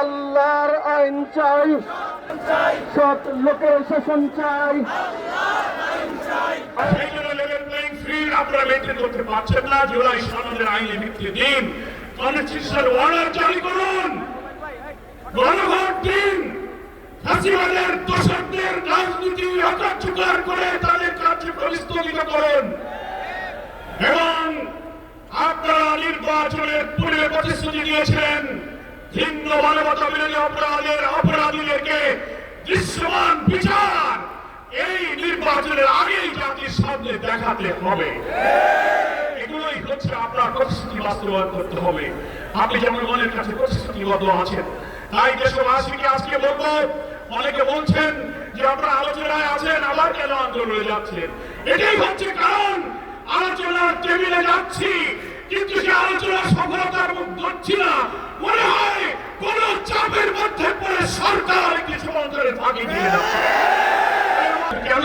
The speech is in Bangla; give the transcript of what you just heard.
আল্লাহর আইন চাই। সৎ লোকের শাসন চাই। আপনারা নির্বাচনের পূর্বে প্রতিশ্রুতি দিয়েছিলেন ভিন্ন মানবতা বিরোধী অপরাধের অপরাধীদেরকে দৃশ্যমান বিচার। এই নির্বাচনের আগেই জাতির সামনে দেখাতে হবে। এগুলোই হচ্ছে আপনার প্রতিশ্রুতি বাস্তবায়ন করতে হবে। আপনি যেমন কাছে প্রতিশ্রুতিবদ্ধ আছেন। তাই দেশবাসীকে আজকে বলব, অনেকে বলছেন যে আপনারা আলোচনায় আছেন, আবার কেন আন্দোলনে যাচ্ছেন? এটাই হচ্ছে কারণ, আলোচনার টেবিলে যাচ্ছি, কিন্তু সে আলোচনা সফলতার মুখ ধরছি না মনে হয় কোন চাপের মধ্যে পড়ে সরকার কিছু অন্তরে ফাঁকি দিয়ে যাচ্ছে কেন